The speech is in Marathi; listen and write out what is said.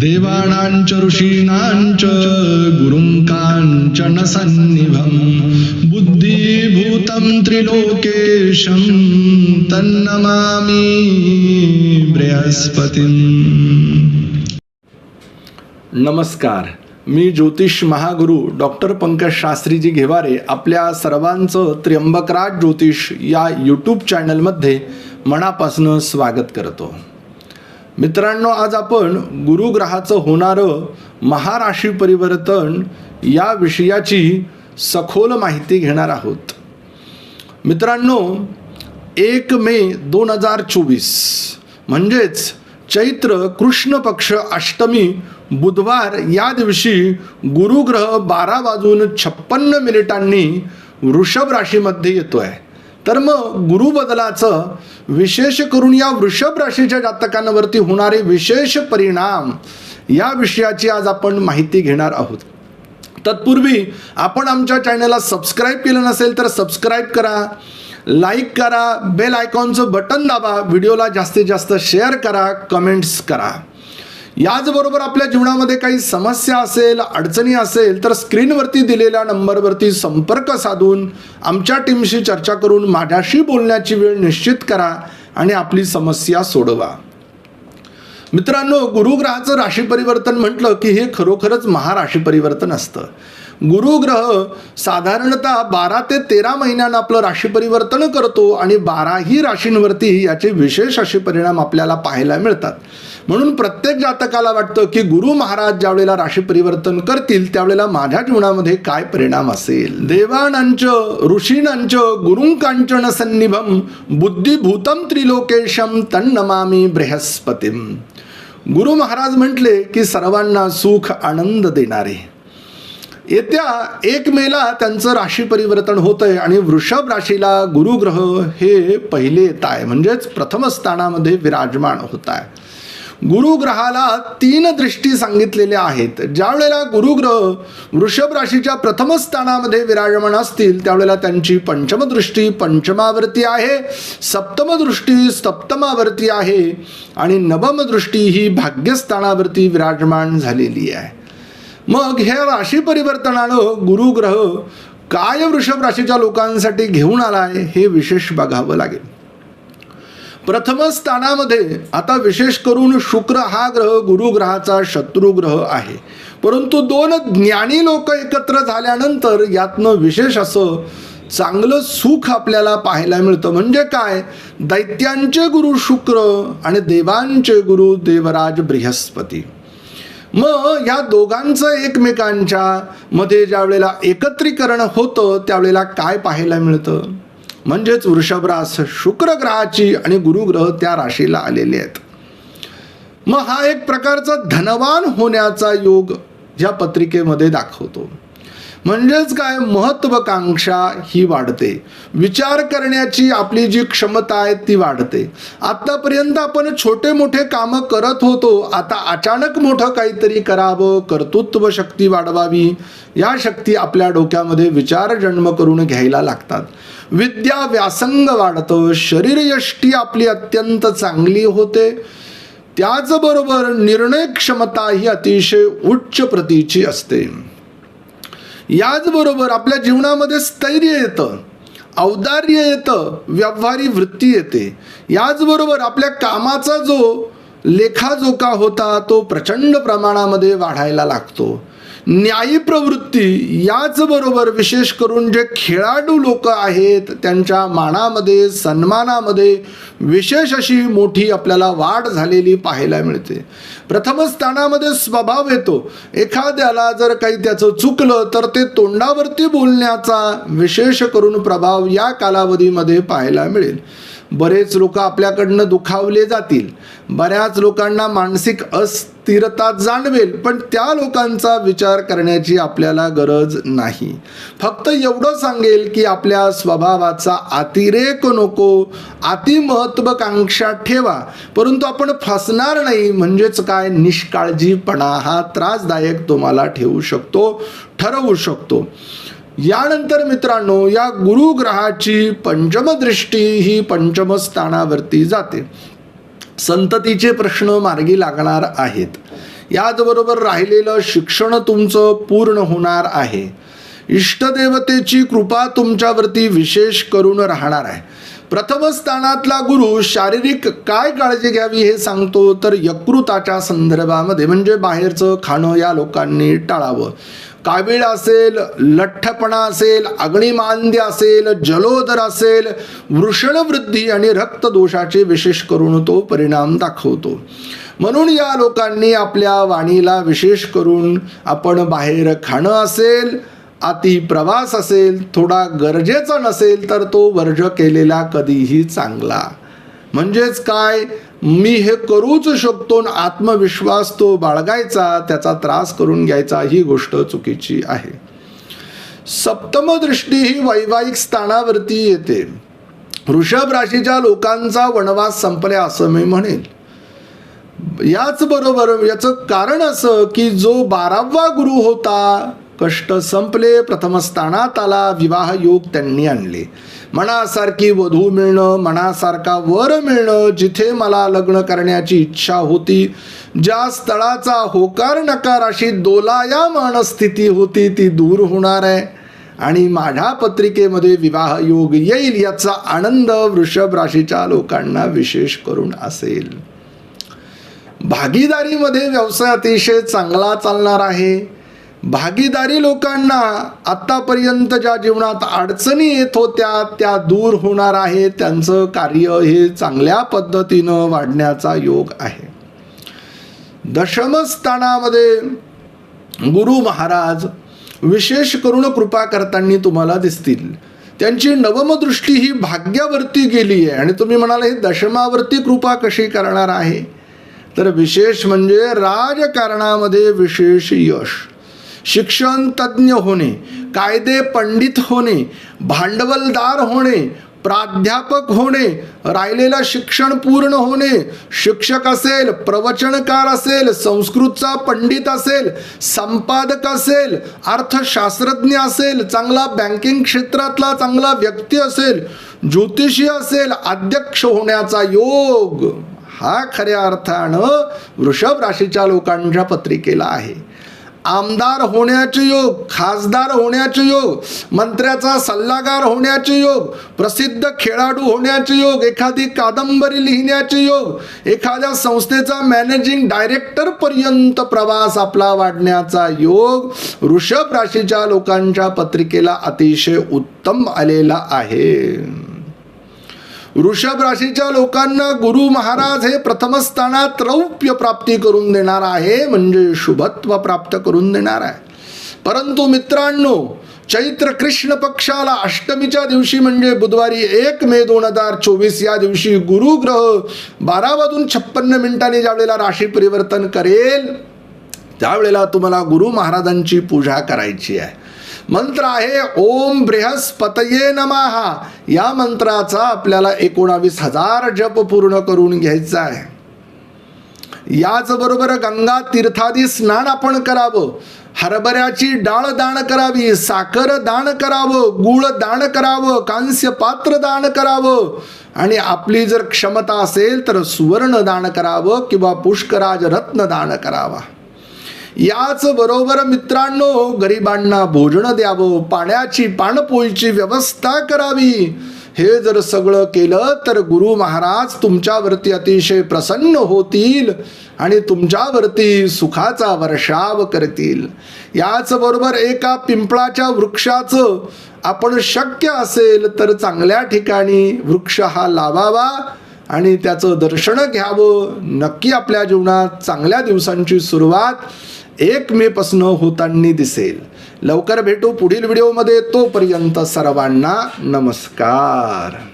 देवाणांच ऋषीणांच गुरुं काञ्चन सन्निभं बुद्धिभूतं त्रिलोकेशं तन्नमामि बृहस्पतीम्। नमस्कार मी ज्योतिष महागुरु डॉक्टर पंकज शास्त्रीजी घेवारे आपल्या सर्वांचं त्र्यंबकराज ज्योतिष या यूट्यूब चॅनलमध्ये मनापासून स्वागत करतो. मित्रांनो आज आपण गुरुग्रहाचं होणारं महाराशी परिवर्तन या विषयाची सखोल माहिती घेणार आहोत. मित्रांनो एक मे दोन हजार चोवीस म्हणजेच चैत्र कृष्ण पक्ष अष्टमी बुधवार या दिवशी गुरुग्रह बारा वाजून छप्पन्न मिनिटांनी वृषभ राशीमध्ये येतो आहे तर मग गुरुबदलाचं विशेष करून या वृषभ राशीच्या जातकांवरती होणारे विशेष परिणाम या विषयाची आज आपण माहिती घेणार आहोत. तत्पूर्वी आपण आमच्या चॅनलला सबस्क्राईब केलं नसेल तर सबस्क्राईब करा लाईक करा बेल आयकॉनचं बटन दाबा व्हिडिओला जास्तीत जास्त शेअर करा कमेंट्स करा. याचबरोबर आपल्या जीवनामध्ये काही समस्या असेल अडचणी असेल तर स्क्रीनवरती दिलेल्या नंबरवरती संपर्क साधून आमच्या टीमशी चर्चा करून माझ्याशी बोलण्याची वेळ निश्चित करा आणि आपली समस्या सोडवा. मित्रांनो गुरुग्रहाचं राशी परिवर्तन म्हटलं की हे खरोखरच महाराशी परिवर्तन असतं. गुरुग्रह साधारणतः बारा ते तेरा महिन्यानं आपलं राशी परिवर्तन करतो आणि बाराही राशींवरती याचे विशेष असे परिणाम आपल्याला पाहायला मिळतात. म्हणून प्रत्येक जातकाला वाटतं की गुरु महाराज ज्यावेळेला राशी परिवर्तन करतील त्यावेळेला माझ्या जीवनामध्ये काय परिणाम असेल? देवानांच ऋषीणांच गुरुंकांचन सन्निभम बुद्धिभूतम त्रिलोकेशम तन्नमामी बृहस्पतीम. गुरु महाराज म्हटले की सर्वांना सुख आनंद देणारे. येत्या एक मेला त्यांचं राशी परिवर्तन होत आहे आणि वृषभ राशीला गुरुग्रह हे पहिले येत आहे म्हणजेच प्रथम स्थानामध्ये विराजमान होत आहे गुरुग्रहाला तीन दृष्टी सांगितलेल्या आहेत. ज्या वेळेला गुरुग्रह वृषभ राशीच्या प्रथम स्थानामध्ये विराजमान असतील त्यावेळेला त्यांची पंचमदृष्टी पंचमावरती आहे सप्तमदृष्टी सप्तमावरती आहे आणि नवमदृष्टी ही भाग्यस्थानावरती विराजमान झालेली आहे. मग हे राशी परिवर्तनानं गुरुग्रह काय वृषभ राशीच्या लोकांसाठी घेऊन आलाय हे विशेष बघावं लागेल. प्रथम स्थानामध्ये आता विशेष करून शुक्र हा ग्रह गुरुग्रहाचा शत्रुग्रह आहे. परंतु दोन ज्ञानी लोक एकत्र झाल्यानंतर यातनं विशेष असं चांगलं सुख आपल्याला पाहायला मिळतं. म्हणजे काय? दैत्यांचे गुरु शुक्र आणि देवांचे गुरु देवराज बृहस्पती. मग ह्या दोघांचं एकमेकांच्या मध्ये ज्या वेळेला एकत्रीकरण होतं त्यावेळेला काय पाहायला मिळतं? म्हणजेच वृषभ्रास शुक्रग्रहाची शुक्र ग्रहाची आणि गुरुग्रह त्या राशीला आलेले आहेत. मग हा एक प्रकारचा धनवान होण्याचा योग ह्या पत्रिकेमध्ये दाखवतो. म्हणजेच काय? महत्वाकांक्षा ही वाढते. विचार करण्याची आपली जी क्षमता आहे ती वाढते. आतापर्यंत आपण छोटे मोठे कामं करत होतो. आता अचानक मोठं काहीतरी करावं कर्तृत्व शक्ती वाढवावी या शक्ती आपल्या डोक्यामध्ये विचार जन्म करून घ्यायला लागतात. विद्या व्यासंग वाढतं. शरीरयष्टी आपली अत्यंत चांगली होते. त्याचबरोबर निर्णय क्षमता ही अतिशय उच्च प्रतीची असते. याचबरोबर आपल्या जीवनामध्ये स्थैर्य येतं औदार्य येतं व्यवहारी वृत्ती येते. याचबरोबर आपल्या कामाचा जो लेखाजोखा होता तो प्रचंड प्रमाणामध्ये वाढायला लागतो. न्यायी प्रवृत्ती याचबरोबर विशेष करून जे खेळाडू लोक आहेत त्यांच्या मानामध्ये सन्मानामध्ये विशेष अशी मोठी आपल्याला वाढ झालेली पाहायला मिळते. प्रथम स्थानामध्ये स्वभाव येतो. एखाद्याला जर काही त्याचं चुकलं तर ते तोंडावरती बोलण्याचा विशेष करून प्रभाव या कालावधीमध्ये पाहायला मिळेल. बरेच लोक आपल्याकडनं दुखावले जातील. बऱ्याच लोकांना मानसिक अस्थिरता जाणवेल पण त्या लोकांचा विचार करण्याची आपल्याला गरज नाही. फक्त एवढं सांगेल की आपल्या स्वभावाचा अतिरेक नको अतिमहत्वाकांक्षा ठेवा. परंतु आपण फसणार नाही म्हणजेच काय? निष्काळजीपणा हा त्रासदायक तुम्हाला ठेवू शकतो ठरवू शकतो. यानंतर मित्रांनो या गुरुग्रहाची पंचमदृष्टी ही पंचमस्थानावरती जाते. संततीचे प्रश्न मार्गी लागणार आहेत. याचबरोबर राहिलेलं शिक्षण तुमचं पूर्ण होणार आहे. इष्टदेवतेची कृपा तुमच्यावरती विशेष करून राहणार आहे. प्रथम स्थानातला गुरु शारीरिक काय काळजी घ्यावी हे सांगतो तर यकृताच्या संदर्भामध्ये म्हणजे बाहेरचं खाणं या लोकांनी टाळावं. कावीळ असेल लठ्ठपणा असेल अग्निमांद्य असेल जलोदर असेल वृषणवृद्धी आणि रक्तदोषाचे विशेष करून तो परिणाम दाखवतो. म्हणून या लोकांनी आपल्या वाणीला विशेष करून आपण बाहेर खाणं असेल अति प्रवास असेल थोडा गरजेचा नसेल तर तो वर्ज केलेला कधीही चांगला. म्हणजेच काय? मी हे करूच शकतो आणि आत्मविश्वास तो बाळगायचा त्याचा त्रास करून घ्यायचा ही गोष्ट चुकीची आहे. सप्तमदृष्टी ही वैवाहिक स्थानावरती येते. वृषभ राशीच्या लोकांचा वनवास संपल्या असं मी म्हणेन. याच बरोबर याचं कारण असं की जो बारावा गुरु होता कष्ट संपले प्रथमस्थानात आला विवाह योग त्यांनी आणले. मनासारखी वधू मिळणं मनासारखा वर मिळणं जिथे मला लग्न करण्याची इच्छा होती ज्या स्थळाचा होकार नकार अशी दोलायामान स्थिती होती ती दूर होणार आहे. आणि माझ्या पत्रिकेमध्ये विवाह योग येईल याचा आनंद वृषभ राशीच्या लोकांना विशेष करून असेल. भागीदारीमध्ये व्यवसाय अतिशय चांगला चालणार आहे. भागीदारी लोकांना आत्तापर्यंत ज्या जीवनात अडचणी येत होत्या त्या दूर होणार आहे त्यांचं कार्य हे चांगल्या पद्धतीनं वाढण्याचा योग आहे. दशमस्थानामध्ये गुरु महाराज विशेष करून कृपा करताना तुम्हाला दिसतील. त्यांची नवमदृष्टी ही भाग्यावरती गेली आहे आणि तुम्ही म्हणाल हे दशमावरती कृपा कशी करणार आहे? तर विशेष म्हणजे राजकारणामध्ये विशेष यश. शिक्षण तज्ज्ञ होणे कायदे पंडित होणे भांडवलदार होणे प्राध्यापक होणे राहिलेलं शिक्षण पूर्ण होणे शिक्षक असेल प्रवचनकार असेल संस्कृतचा पंडित असेल संपादक असेल अर्थशास्त्रज्ञ असेल चांगला बँकिंग क्षेत्रातला चांगला व्यक्ती असेल ज्योतिषी असेल अध्यक्ष होण्याचा योग. हा खऱ्या अर्थानं वृषभ राशीच्या लोकांच्या पत्रिकेला आहे. आमदार होण्याचे योग खासदार होण्याचे योग मंत्र्याचा सल्लागार होण्याचे योग प्रसिद्ध खेळाडू होण्याचे योग एखादी कादंबरी लिहिण्याचे योग एखाद्या संस्थेचा मॅनेजिंग डायरेक्टर पर्यंत प्रवास आपला वाढण्याचा योग वृषभ राशीच्या लोकांच्या पत्रिकेला अतिशय उत्तम आलेला आहे. वृषभ राशीच्या लोकांना गुरु महाराज हे प्रथमस्थानात रौप्य प्राप्ती करून देणार आहे म्हणजे शुभत्व प्राप्त करून देणार आहे. परंतु मित्रांनो चैत्र कृष्ण पक्षाला अष्टमीच्या दिवशी म्हणजे बुधवारी एक मे दोन हजार चोवीस या दिवशी गुरुग्रह बारा वाजून छप्पन्न मिनिटांनी ज्यावेळेला राशी परिवर्तन करेल त्यावेळेला तुम्हाला गुरु महाराजांची पूजा करायची आहे. मंत्र आहे ओम बृहस्पतये नमाहा या मंत्राचा आपल्याला एकोणावीस हजार जप पूर्ण करून घ्यायचा आहे. याचबरोबर गंगा तीर्थादी स्नान आपण करावं. हरभऱ्याची डाळ दान करावी साखर दान करावं गुळ दान करावं कांस्य पात्र दान करावं. आणि आपली जर क्षमता असेल तर सुवर्ण दान करावं किंवा पुष्कराज रत्न दान करावा. याच बरोबर मित्रांनो गरिबांना भोजन द्यावं पाण्याची पाणपोईची व्यवस्था करावी. हे जर सगळं केलं तर गुरु महाराज तुमच्यावरती अतिशय प्रसन्न होतील आणि तुमच्यावरती सुखाचा वर्षाव करतील. याचबरोबर एका पिंपळाच्या वृक्षाचं आपण शक्य असेल तर चांगल्या ठिकाणी वृक्ष हा लावावा आणि त्याचं दर्शन घ्यावं. नक्की आपल्या जीवनात चांगल्या दिवसांची सुरुवात एक मे पासन होताना दिसेल. लवकर भेटू पुढील व्हिडिओमध्ये तोपर्यंत सर्वांना नमस्कार.